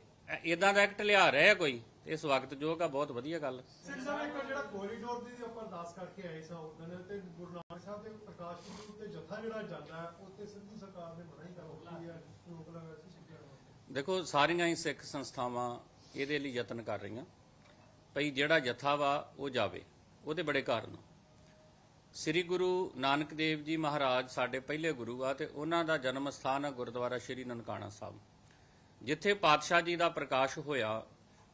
Speaker 1: ਇਦਾਂ ਦਾ ਐਕਟ ਲਿਆ ਰਿਹਾ ਕੋਈ, ਤੇ ਇਸ ਵਕਤ ਜੋ ਆ ਬਹੁਤ ਵਧੀਆ ਗੱਲ।
Speaker 3: ਸਿੰਘ ਸਾਹਿਬ ਇੱਕ ਜਿਹੜਾ ਕੋਰੀਡੋਰ ਦੀ ਆਪਾਂ ਅਰਦਾਸ ਕਰਕੇ ਆਏ ਸਾਂ ਉਸ ਤੇ ਗੁਰੂ ਨਾਨਕ ਸਾਹਿਬ ਦੇ ਪ੍ਰਕਾਸ਼ ਪੁਰਬ ਉੱਤੇ ਜਥਾ ਜਿਹੜਾ ਜਾਂਦਾ ਉੱਤੇ ਸਿੱਧੂ ਸਰਕਾਰ ਨੇ ਮਨਾ ਕਰ ਦਿੱਤੀ ਹੈ ਰੋਕ ਲਗਾ ਸੀ
Speaker 1: ਦੇਖੋ, ਸਾਰੀਆਂ ਹੀ ਸਿੱਖ ਸੰਸਥਾਵਾਂ ਇਹਦੇ ਲਈ ਯਤਨ ਕਰ ਰਹੀਆਂ। ਭਈ ਜਿਹੜਾ ਜਥਾ ਵਾ, ਉਹ ਜਾਵੇ। ਉਹਦੇ ਬੜੇ ਕਾਰਨ ਸ੍ਰੀ ਗੁਰੂ ਨਾਨਕ ਦੇਵ ਜੀ ਮਹਾਰਾਜ ਸਾਡੇ ਪਹਿਲੇ ਗੁਰੂ ਆ ਤੇ ਉਹਨਾਂ ਦਾ ਜਨਮ ਸਥਾਨ ਆ ਗੁਰਦੁਆਰਾ ਸ੍ਰੀ ਨਨਕਾਣਾ ਸਾਹਿਬ। ਜਿੱਥੇ ਪਾਤਸ਼ਾਹ ਜੀ ਦਾ ਪ੍ਰਕਾਸ਼ ਹੋਇਆ,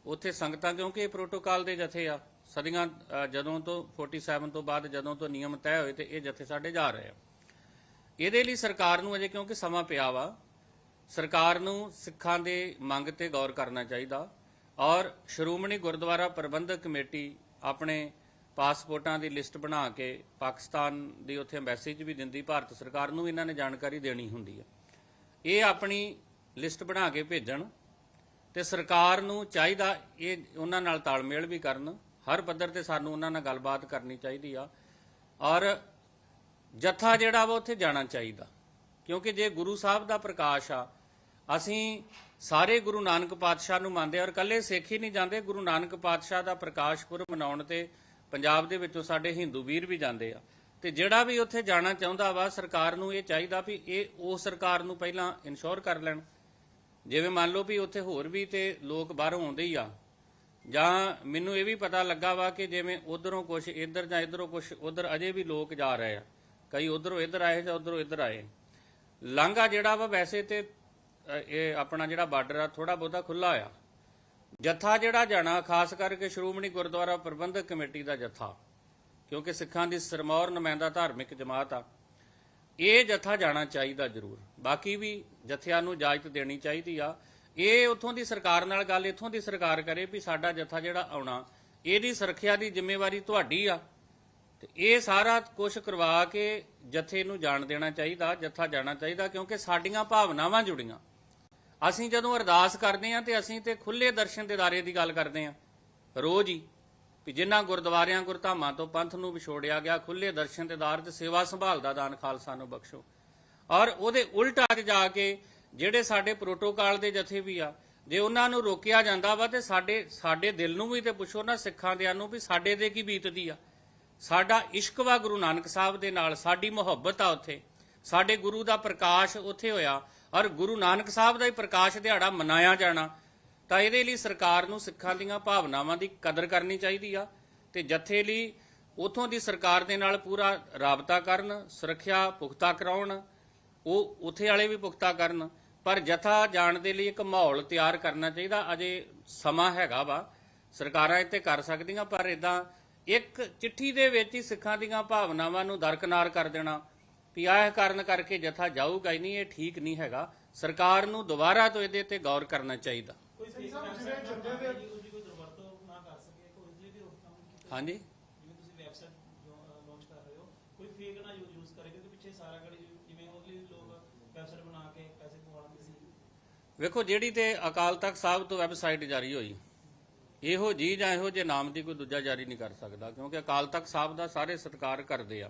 Speaker 1: ਉੱਥੇ ਸੰਗਤਾਂ ਕਿਉਂਕਿ ਇਹ ਪ੍ਰੋਟੋਕਾਲ ਦੇ ਜਥੇ ਆ, ਸਦੀਆਂ ਜਦੋਂ ਤੋਂ 47 ਤੋਂ ਬਾਅਦ ਜਦੋਂ ਤੋਂ ਨਿਯਮ ਤੈਅ ਹੋਏ ਤੇ ਇਹ ਜਥੇ ਸਾਡੇ ਜਾ ਰਹੇ ਆ। ਇਹਦੇ ਲਈ ਸਰਕਾਰ ਨੂੰ ਅਜੇ ਕਿਉਂਕਿ ਸਮਾਂ ਪਿਆ ਵਾ, ਸਰਕਾਰ ਨੂੰ ਸਿੱਖਾਂ ਦੇ ਮੰਗ ਤੇ ਗੌਰ ਕਰਨਾ ਚਾਹੀਦਾ ਔਰ ਸ਼੍ਰੋਮਣੀ ਗੁਰਦੁਆਰਾ ਪ੍ਰਬੰਧਕ ਕਮੇਟੀ ਆਪਣੇ ਪਾਸਪੋਰਟਾਂ ਦੀ ਲਿਸਟ ਬਣਾ ਕੇ ਪਾਕਿਸਤਾਨ ਦੀ ਉੱਥੇ ਐਮਬੈਸੀ 'ਚ ਵੀ ਦਿੰਦੀ, ਭਾਰਤ ਸਰਕਾਰ ਨੂੰ ਇਹਨਾਂ ਨੇ ਜਾਣਕਾਰੀ ਦੇਣੀ ਹੁੰਦੀ ਹੈ। ਇਹ ਆਪਣੀ ਲਿਸਟ ਬਣਾ ਕੇ ਭੇਜਣ ਤੇ ਸਰਕਾਰ ਨੂੰ ਚਾਹੀਦਾ ਇਹ ਉਹਨਾਂ ਨਾਲ ਤਾਲਮੇਲ ਵੀ ਕਰਨ, ਹਰ ਪੱਧਰ ਤੇ ਸਾਨੂੰ ਉਹਨਾਂ ਨਾਲ ਗੱਲਬਾਤ ਕਰਨੀ ਚਾਹੀਦੀ ਆ। ਔਰ ਜੱਥਾ ਜਿਹੜਾ ਵਾ ਉੱਥੇ ਜਾਣਾ ਚਾਹੀਦਾ, ਕਿਉਂਕਿ ਜੇ ਗੁਰੂ ਸਾਹਿਬ ਦਾ ਪ੍ਰਕਾਸ਼ ਆ, ਅਸੀਂ ਸਾਰੇ ਗੁਰੂ ਨਾਨਕ ਪਾਤਸ਼ਾਹ ਨੂੰ ਮੰਨਦੇ ਹਾਂ ਔਰ ਕੱਲੇ ਸਿੱਖ ਹੀ ਨਹੀਂ ਜਾਂਦੇ। ਗੁਰੂ ਨਾਨਕ ਪਾਤਸ਼ਾਹ ਦਾ ਪ੍ਰਕਾਸ਼ ਪੁਰਬ ਮਨਾਉਣ ਤੇ ਪੰਜਾਬ ਦੇ ਵਿੱਚੋਂ ਸਾਡੇ ਹਿੰਦੂ ਵੀਰ ਵੀ ਜਾਂਦੇ ਆ। ਤੇ ਜਿਹੜਾ ਵੀ ਉੱਥੇ ਜਾਣਾ ਚਾਹੁੰਦਾ ਵਾ, ਸਰਕਾਰ ਨੂੰ ਇਹ ਚਾਹੀਦਾ ਵੀ ਇਹ ਉਹ ਸਰਕਾਰ ਨੂੰ ਪਹਿਲਾਂ ਇਨਸ਼ੋਰ ਕਰ ਲੈਣ। ਜਿਵੇਂ ਮੰਨ ਲਓ ਵੀ ਉੱਥੇ ਹੋਰ ਵੀ ਤੇ ਲੋਕ ਬਾਹਰੋਂ ਆਉਂਦੇ ਹੀ ਆ। ਜਾਂ ਮੈਨੂੰ ਇਹ ਵੀ ਪਤਾ ਲੱਗਾ ਵਾ ਕਿ ਜਿਵੇਂ ਉਧਰੋਂ ਕੁਝ ਇੱਧਰ ਜਾਂ ਇੱਧਰੋਂ ਕੁਝ ਉਧਰ ਅਜੇ ਵੀ ਲੋਕ ਜਾ ਰਹੇ ਆ। ਕਈ ਉਧਰੋਂ ਇੱਧਰ ਆਏ ਜਾਂ ਉਧਰੋਂ ਇੱਧਰ ਆਏ। ਲਾਂਘਾ ਜਿਹੜਾ ਵਾ ਵੈਸੇ ਤੇ ਇਹ ਆਪਣਾ ਜਿਹੜਾ ਬਾਰਡਰ ਆ ਥੋੜਾ ਬਹੁਤਾ ਖੁੱਲਾ ਆ। ਜੱਥਾ ਜਿਹੜਾ ਜਾਣਾ, ਖਾਸ ਕਰਕੇ ਸ਼੍ਰੋਮਣੀ ਗੁਰਦੁਆਰਾ ਪ੍ਰਬੰਧਕ ਕਮੇਟੀ ਦਾ ਜੱਥਾ, ਕਿਉਂਕਿ ਸਿੱਖਾਂ ਦੀ ਸਰਮੌਰ ਨੁਮਾਇੰਦਾ ਧਾਰਮਿਕ ਜਮਾਤ ਆ, ਇਹ ਜਥਾ ਜਾਣਾ ਚਾਹੀਦਾ ਜ਼ਰੂਰ। ਬਾਕੀ ਵੀ ਜਥਿਆਂ ਨੂੰ ਇਜਾਜ਼ਤ ਦੇਣੀ ਚਾਹੀਦੀ ਆ। ਇਹ ਉਥੋਂ ਦੀ ਸਰਕਾਰ ਨਾਲ ਗੱਲ, ਇਥੋਂ ਦੀ ਸਰਕਾਰ ਕਰੇ ਵੀ ਸਾਡਾ ਜਥਾ ਜਿਹੜਾ ਆਉਣਾ, ਇਹਦੀ ਸੁਰੱਖਿਆ ਦੀ ਜ਼ਿੰਮੇਵਾਰੀ ਤੁਹਾਡੀ ਆ। ਤੇ ਇਹ ਸਾਰਾ ਕੁਝ ਕਰਵਾ ਕੇ ਜਥੇ ਨੂੰ ਜਾਣ ਦੇਣਾ ਚਾਹੀਦਾ, ਜੱਥਾ ਜਾਣਾ ਚਾਹੀਦਾ, ਕਿਉਂਕਿ ਸਾਡੀਆਂ ਭਾਵਨਾਵਾਂ ਜੁੜੀਆਂ। ਅਸੀਂ ਜਦੋਂ ਅਰਦਾਸ ਕਰਦੇ ਹਾਂ ਤੇ ਅਸੀਂ ਤੇ ਖੁੱਲੇ ਦਰਸ਼ਨ ਦਿਦਾਰੇ ਦੀ ਗੱਲ ਕਰਦੇ ਹਾਂ। ਰੋਜ਼ ਹੀ ਵੀ ਜਿਨ੍ਹਾਂ ਗੁਰਦੁਆਰਿਆਂ ਗੁਰਧਾਮਾਂ ਤੋਂ ਪੰਥ ਨੂੰ ਵਿਛੋੜਿਆ ਗਿਆ ਖੁੱਲੇ ਦਰਸ਼ਨ ਦੇ ਦਾਰ ਤੇ ਸੇਵਾ ਸੰਭਾਲ ਦਾ ਦਾਨ ਖਾਲਸਾ ਨੂੰ ਬਖਸ਼ੋ। ਔਰ ਉਹਦੇ ਉਲਟ ਅੱਜ ਜਾ ਕੇ ਜਿਹੜੇ ਸਾਡੇ ਪ੍ਰੋਟੋਕਾਲ ਦੇ ਜਥੇ ਵੀ ਆ, ਜੇ ਉਹਨਾਂ ਨੂੰ ਰੋਕਿਆ ਜਾਂਦਾ ਵਾ ਤੇ ਸਾਡੇ ਸਾਡੇ ਦਿਲ ਨੂੰ ਵੀ ਤੇ ਪੁੱਛੋ ਨਾ, ਸਿੱਖਾਂ ਦਿਆਂ ਨੂੰ ਵੀ ਸਾਡੇ ਤੇ ਕੀ ਬੀਤਦੀ ਆ। ਸਾਡਾ ਇਸ਼ਕ ਵਾ ਗੁਰੂ ਨਾਨਕ ਸਾਹਿਬ ਦੇ ਨਾਲ, ਸਾਡੀ ਮੁਹੱਬਤ ਆ ਉੱਥੇ। ਸਾਡੇ ਗੁਰੂ ਦਾ ਪ੍ਰਕਾਸ਼ ਉੱਥੇ ਹੋਇਆ। ਔਰ ਗੁਰੂ ਨਾਨਕ ਸਾਹਿਬ ਦਾ ਹੀ ਪ੍ਰਕਾਸ਼ ਦਿਹਾੜਾ ਮਨਾਇਆ ਜਾਣਾ, ਤਾਂ ਇਹਦੇ ਲਈ ਸਰਕਾਰ ਨੂੰ ਸਿੱਖਾਂ ਦੀਆਂ ਭਾਵਨਾਵਾਂ ਦੀ ਕਦਰ ਕਰਨੀ ਚਾਹੀਦੀ ਆ, ਤੇ ਜਥੇ ਲਈ ਉਥੋਂ ਦੀ ਸਰਕਾਰ ਦੇ ਨਾਲ ਪੂਰਾ ਰਾਬਤਾ ਕਰਨ, ਸੁਰੱਖਿਆ ਪੁਖਤਾ ਕਰਾਉਣ, ਉਹ ਉਥੇ ਵਾਲੇ ਵੀ ਪੁਖਤਾ ਕਰਨ, ਪਰ ਜਥਾ ਜਾਣ ਦੇ ਲਈ ਇੱਕ ਮਾਹੌਲ ਤਿਆਰ ਕਰਨਾ ਚਾਹੀਦਾ, ਅਜੇ ਸਮਾਂ ਹੈਗਾ ਵਾ, ਸਰਕਾਰਾਂ ਇੱਥੇ ਕਰ ਸਕਦੀਆਂ, ਪਰ ਇਦਾਂ ਇੱਕ ਚਿੱਠੀ ਦੇ ਵਿੱਚ ਹੀ ਸਿੱਖਾਂ ਦੀਆਂ ਭਾਵਨਾਵਾਂ ਨੂੰ ਦਰਕਨਾਰ ਕਰ ਦੇਣਾ ਵੀ ਆਹ ਕਾਰਨ ਕਰਕੇ ਜਥਾ ਜਾਊਗਾ ਹੀ ਨਹੀਂ, ਇਹ ਠੀਕ ਨਹੀਂ ਹੈਗਾ। ਸਰਕਾਰ ਨੂੰ ਦੁਬਾਰਾ ਤੋਂ ਇਹਦੇ ਤੇ ਗੌਰ ਕਰਨਾ ਚਾਹੀਦਾ। ਹਾਂਜੀ? ਵੇਖੋ, ਜਿਹੜੀ ਤੇ ਅਕਾਲ ਤਖਤ ਸਾਹਿਬ ਤੋਂ ਵੈਬਸਾਈਟ ਜਾਰੀ ਹੋਈ, ਇਹੋ ਜੀ ਜਾਂ ਇਹੋ ਜੇ ਨਾਮ ਦੀ ਕੋਈ ਦੂਜਾ ਜਾਰੀ ਨਹੀਂ ਕਰ ਸਕਦਾ, ਕਿਉਂਕਿ ਅਕਾਲ ਤਖਤ ਸਾਹਿਬ ਦਾ ਸਾਰੇ ਸਤਿਕਾਰ ਕਰਦੇ ਆ।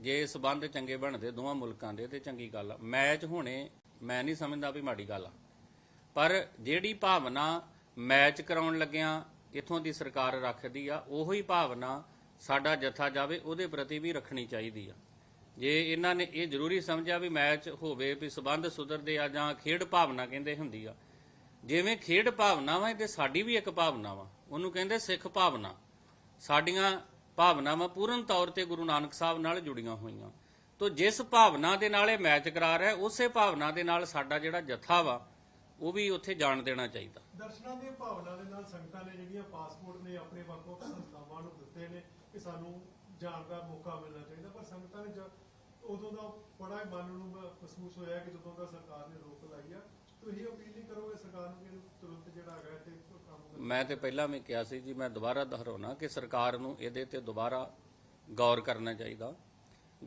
Speaker 4: ਜੇ
Speaker 1: ਸਬੰਧ ਚੰਗੇ ਬਣਦੇ ਦੋਵਾਂ ਮੁਲਕਾਂ ਦੇ, ਤੇ ਚੰਗੀ ਗੱਲ ਆ। ਮੈਚ ਹੋਣੇ ਮੈਂ ਨਹੀਂ ਸਮਝਦਾ ਵੀ ਮਾੜੀ ਗੱਲ ਆ। ਪਰ ਜਿਹੜੀ ਭਾਵਨਾ ਮੈਚ ਕਰਾਉਣ ਲੱਗਿਆਂ, ਇਥੋਂ ਦੀ ਸਰਕਾਰ ਰੱਖਦੀ ਆ, ਉਹੀ ਭਾਵਨਾ ਸਾਡਾ ਜਥਾ ਜਾਵੇ, ਉਹਦੇ ਪ੍ਰਤੀ ਵੀ ਰੱਖਣੀ ਚਾਹੀਦੀ ਆ। ਜੇ ਇਹਨਾਂ ਨੇ ਇਹ ਜ਼ਰੂਰੀ ਸਮਝਿਆ ਵੀ ਮੈਚ ਹੋਵੇ ਵੀ ਸਬੰਧ ਸੁਧਰਦੇ ਆ ਜਾਂ ਖੇਡ ਭਾਵਨਾ ਕਹਿੰਦੇ ਹੁੰਦੀ ਆ। ਜਿਵੇਂ ਖੇਡ ਭਾਵਨਾ ਵਾ ਤੇ ਸਾਡੀ ਵੀ ਇੱਕ ਭਾਵਨਾ ਵਾ। ਉਹਨੂੰ ਕਹਿੰਦੇ ਸਿੱਖ ਭਾਵਨਾ। ਸਾਡੀਆਂ ਭਾਵਨਾਵਾਂ ਪੂਰਨ ਤੌਰ ਤੇ ਗੁਰੂ ਨਾਨਕ ਸਾਹਿਬ ਨਾਲ ਜੁੜੀਆਂ ਹੋਈਆਂ। ਤੋਂ ਜਿਸ ਭਾਵਨਾ ਦੇ ਨਾਲ ਇਹ ਮੈਚ ਕਰਾ ਰਿਹਾ ਉਸੇ ਭਾਵਨਾ ਦੇ ਨਾਲ ਸਾਡਾ ਜਿਹੜਾ ਜਥਾ ਵਾ, ਉਹ ਵੀ ਉੱਥੇ ਜਾਣ ਦੇਣਾ ਚਾਹੀਦਾ।
Speaker 3: ਦਰਸ਼ਨਾਂ ਦੀ ਭਾਵਨਾ ਦੇ ਨਾਲ ਸੰਗਤਾਂ ਨੇ ਜਿਹੜੀਆਂ ਪਾਸਪੋਰਟ ਨੇ, ਆਪਣੇ ਵੱਖ ਸੰਸਥਾਵਾਂ ਨੂੰ ਦਿੱਤੇ ਨੇ, ਕਿ ਸਾਨੂੰ ਜਾਣ ਦਾ ਮੌਕਾ ਮਿਲਣਾ ਚਾਹੀਦਾ। ਪਰ ਸੰਗਤਾਂ ਨੇ ਉਦੋਂ ਦਾ ਬੜਾ ਮਨ ਨੂੰ ਮਹਿਸੂਸ ਹੋਇਆ ਕਿ ਜਦੋਂ ਦਾ ਸਰਕਾਰ ਨੇ ਰੋਕ ਲਾਈ ਆ, ਤੁਸੀਂ ਅਪੀਲ ਨਹੀਂ ਕਰੋਗੇ ਸਰਕਾਰ ਨੂੰ ਕਿ ਤੁਰੰਤ ਜਿਹੜਾ ਹੈਗਾ ਤੇ
Speaker 1: ਮੈਂ ਤੇ ਪਹਿਲਾਂ ਵੀ ਕਿਹਾ ਸੀ ਜੀ, ਮੈਂ ਦੁਬਾਰਾ ਦੁਹਰਾਉਣਾ ਕਿ ਸਰਕਾਰ ਨੂੰ ਇਹਦੇ ਤੇ ਦੁਬਾਰਾ ਗੌਰ ਕਰਨਾ ਚਾਹੀਦਾ।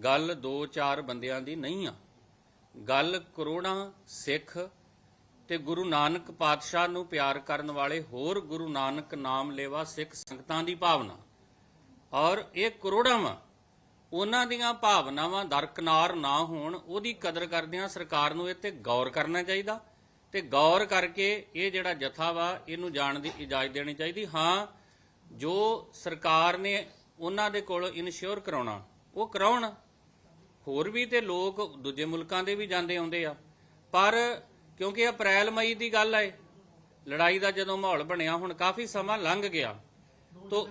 Speaker 1: ਗੱਲ 2-4 ਬੰਦਿਆਂ ਦੀ ਨਹੀਂ ਆ। ਗੱਲ ਕਰੋੜਾਂ ਸਿੱਖ ਤੇ ਗੁਰੂ ਨਾਨਕ ਪਾਤਸ਼ਾਹ ਨੂੰ ਪਿਆਰ ਕਰਨ ਵਾਲੇ ਹੋਰ ਗੁਰੂ ਨਾਨਕ ਨਾਮ ਲੇਵਾ ਸਿੱਖ ਸੰਗਤਾਂ ਦੀ ਭਾਵਨਾ। ਔਰ ਇਹ ਕਰੋੜਾਂ ਵਾ। ਉਹਨਾਂ ਦੀਆਂ ਭਾਵਨਾਵਾਂ ਦਰਕਨਾਰ ਨਾ ਹੋਣ, ਉਹਦੀ ਕਦਰ ਕਰਦਿਆਂ ਸਰਕਾਰ ਨੂੰ ਇਹ ਤੇ ਗੌਰ ਕਰਨਾ ਚਾਹੀਦਾ। ਤੇ ਗੌਰ ਕਰਕੇ ਇਹ ਜਿਹੜਾ ਜਥਾ ਵਾ ਇਹਨੂੰ ਜਾਣ ਦੀ ਇਜਾਜ਼ਤ ਦੇਣੀ ਚਾਹੀਦੀ। ਹਾਂ ਜੋ ਸਰਕਾਰ ਨੇ ਉਹਨਾਂ ਦੇ ਕੋਲ ਇਨਸ਼ੋਰ ਕਰਾਉਣਾ ਉਹ ਕਰਾਉਣ। ਹੋਰ ਵੀ ਤੇ ਲੋਕ ਦੂਜੇ ਮੁਲਕਾਂ ਦੇ ਵੀ ਜਾਂਦੇ ਆਉਂਦੇ ਆ। ਪਰ ਕਿਉਂਕਿ ਅਪ੍ਰੈਲ ਮਈ ਦੀ ਗੱਲ ਹੈ ਲੜਾਈ ਦਾ ਜਦੋਂ ਮਾਹੌਲ ਬਣਿਆ ਹੁਣ ਕਾਫੀ ਸਮਾਂ ਲੰਘ ਗਿਆ। ਤੋ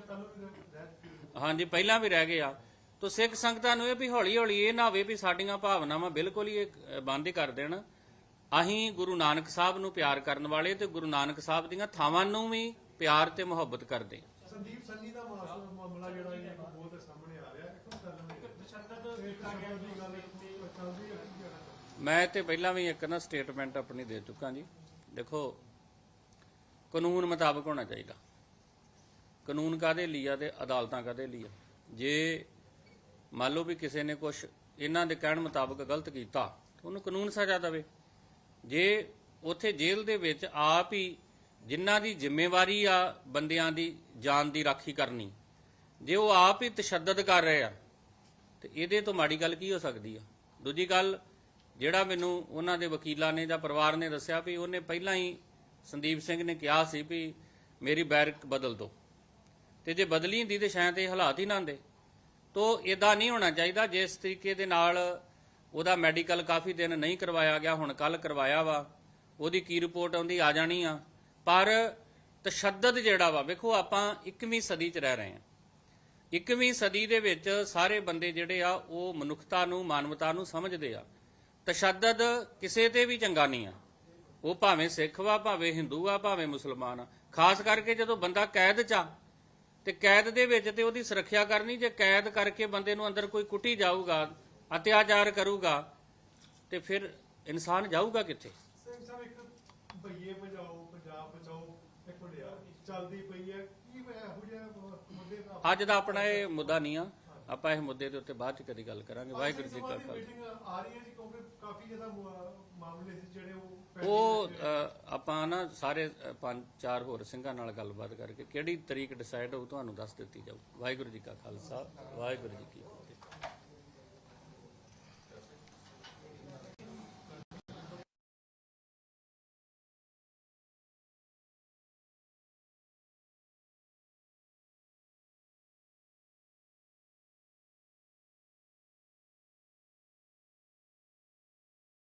Speaker 1: ਹਾਂਜੀ ਪਹਿਲਾਂ ਵੀ ਰਹਿ ਗਿਆ। ਤੋ ਸਿੱਖ ਸੰਗਤਾਂ ਨੂੰ ਇਹ ਵੀ ਹੌਲੀ ਹੌਲੀ ਇਹ ਨਾ ਹੋਵੇ ਵੀ ਸਾਡੀਆਂ ਭਾਵਨਾਵਾਂ ਬਿਲਕੁਲ ਹੀ ਇਹ, ਬੰਦ ਹੀ ਕਰ ਦੇਣ। ਅਸੀਂ ਗੁਰੂ ਨਾਨਕ ਸਾਹਿਬ ਨੂੰ ਪਿਆਰ ਕਰਨ ਵਾਲੇ ਤੇ ਗੁਰੂ ਨਾਨਕ ਸਾਹਿਬ ਦੀਆਂ ਥਾਵਾਂ ਨੂੰ ਵੀ ਪਿਆਰ ਤੇ ਮੁਹੱਬਤ ਕਰਦੇ ਹਾਂ।
Speaker 3: ਸੰਦੀਪ ਸੰਨੀ ਦਾ ਮਾਮਲਾ ਜਿਹੜਾ ਇਹ ਬਹੁਤ ਸਾਹਮਣੇ ਆ ਰਿਹਾ?
Speaker 1: ਮੈਂ ਤੇ ਪਹਿਲਾਂ ਵੀ ਇੱਕ ਨਾ ਸਟੇਟਮੈਂਟ ਆਪਣੀ ਦੇ ਚੁੱਕਾ ਜੀ ਦੇਖੋ ਕਾਨੂੰਨ ਮੁਤਾਬਕ ਹੋਣਾ ਚਾਹੀਦਾ ਕਾਨੂੰਨ ਕਾਦੇ ਲਈ ਆ ਤੇ ਅਦਾਲਤਾਂ ਕਾਦੇ ਲਈ ਆ ਜੇ ਮੰਨ ਲਓ ਵੀ ਕਿਸੇ ਨੇ ਕੁਝ ਇਹਨਾਂ ਦੇ ਕਹਿਣ ਮੁਤਾਬਕ ਗਲਤ ਕੀਤਾ ਉਹਨੂੰ ਕਾਨੂੰਨ ਸਜ਼ਾ ਦੇਵੇ ਜੇ ਉੱਥੇ ਜੇਲ੍ਹ ਦੇ ਵਿੱਚ ਆਪ ਹੀ ਜਿਨ੍ਹਾਂ ਦੀ ਜ਼ਿੰਮੇਵਾਰੀ ਆ ਬੰਦਿਆਂ ਦੀ, ਜਾਨ ਦੀ ਰਾਖੀ ਕਰਨੀ, ਜੇ ਉਹ ਆਪ ਹੀ ਤਸ਼ੱਦਦ ਕਰ ਰਹੇ ਆ, ਤੇ ਇਹਦੇ ਤੋਂ ਮਾੜੀ ਗੱਲ ਕੀ ਹੋ ਸਕਦੀ ਆ? ਦੂਜੀ ਗੱਲ, ਜਿਹੜਾ ਮੈਨੂੰ ਉਹਨਾਂ ਦੇ ਵਕੀਲਾਂ ਨੇ ਜਾਂ ਪਰਿਵਾਰ ਨੇ ਦੱਸਿਆ ਵੀ ਉਹਨੇ ਪਹਿਲਾਂ ਹੀ ਸੰਦੀਪ ਸਿੰਘ ਨੇ ਕਿਹਾ ਸੀ ਵੀ ਮੇਰੀ ਬੈਰਕ ਬਦਲ ਦਿਓ। ਤੇ ਜੇ ਬਦਲੀ ਹੁੰਦੀ ਤੇ ਸ਼ਾਇਦ ਇਹ ਹਾਲਾਤ ਹੀ ਨਾ ਹੁੰਦੇ। ਤੋ ਇਦਾਂ ਨਹੀਂ ਹੋਣਾ ਚਾਹੀਦਾ, ਜਿਸ ਤਰੀਕੇ ਦੇ ਨਾਲ ਉਹਦਾ ਮੈਡੀਕਲ ਕਾਫੀ ਦਿਨ ਨਹੀਂ ਕਰਵਾਇਆ ਗਿਆ, ਹੁਣ ਕੱਲ ਕਰਵਾਇਆ ਵਾ। ਉਹਦੀ ਕੀ ਰਿਪੋਰਟ ਆਉਂਦੀ ਆ ਜਾਣੀ ਆ। ਪਰ ਤਸ਼ੱਦਦ ਜਿਹੜਾ ਵਾ, ਵੇਖੋ ਆਪਾਂ 21ਵੀਂ ਸਦੀ 'ਚ ਰਹਿ ਰਹੇ ਹਾਂ। 21ਵੀਂ ਸਦੀ ਦੇ ਵਿੱਚ ਸਾਰੇ ਬੰਦੇ ਜਿਹੜੇ ਆ, ਉਹ ਮਨੁੱਖਤਾ ਨੂੰ, ਮਾਨਵਤਾ ਨੂੰ ਸਮਝਦੇ ਆ। ਤਸ਼ੱਦਦ ਕਿਸੇ ਤੇ ਵੀ ਚੰਗਾ ਨਹੀਂ ਆ। ਉਹ ਭਾਵੇਂ ਸਿੱਖ ਵਾ, ਭਾਵੇਂ ਹਿੰਦੂ ਆ, ਭਾਵੇਂ ਮੁਸਲਮਾਨ ਆ। ਖਾਸ ਕਰਕੇ ਜਦੋਂ ਬੰਦਾ ਕੈਦ 'ਚ ਆ, ਤੇ ਕੈਦ ਦੇ ਵਿੱਚ ਤੇ ਉਹਦੀ ਸੁਰੱਖਿਆ ਕਰਨੀ, ਜੇ ਕੈਦ ਕਰਕੇ ਬੰਦੇ ਨੂੰ ਅੰਦਰ ਕੋਈ ਕੁੱਟੀ ਜਾਊਗਾ ਅਤਿਆਚਾਰ ਕਰੂਗਾ ਤੇ ਫਿਰ ਇਨਸਾਨ ਜਾਊਗਾ ਕਿੱਥੇ?
Speaker 3: ਸਿੰਘ ਸਾਹਿਬ ਇੱਕ ਭਈਏ ਬਚਾਓ ਪੰਜਾਬ ਬਚਾਓ ਇੱਕ ਮੁੰਡਿਆ ਚੱਲਦੀ ਪਈ ਹੈ। ਕੀ ਇਹੋ ਜਿਹਾ ਮੁੱਦੇ ਦਾ
Speaker 1: ਅੱਜ ਦਾ ਆਪਣਾ ਇਹ ਮੁੱਦਾ ਨਹੀਂ ਆ। ਆਪਾਂ ਇਹ ਮੁੱਦੇ ਦੇ ਉੱਤੇ ਬਾਅਦ ਚ ਕਦੀ ਗੱਲ ਕਰਾਂਗੇ। ਵਾਹਿਗੁਰੂ ਜੀ ਕਾ ਖਾਲਸਾ।
Speaker 3: ਮੀਟਿੰਗ ਆ ਰਹੀ ਹੈ ਜੀ ਕਿਉਂਕਿ ਕਾਫੀ ਜ਼ਿਆਦਾ ਮੁਆ- ਮਾਮਲੇ ਸੀ ਜਿਹੜੇ ਉਹ
Speaker 1: ਆਪਾਂ ਨਾ ਸਾਰੇ ਪੰਜ ਚਾਰ ਹੋਰ ਸਿੰਘਾਂ ਨਾਲ ਗੱਲਬਾਤ ਕਰਕੇ ਕਿਹੜੀ ਤਰੀਕ ਡਿਸਾਈਡ ਹੋਊ ਤੁਹਾਨੂੰ ਦੱਸ ਦਿੱਤੀ ਜਾਊ। ਵਾਹਿਗੁਰੂ ਜੀ ਕਾ ਖਾਲਸਾ ਵਾਹਿਗੁਰੂ ਜੀ ਕੀ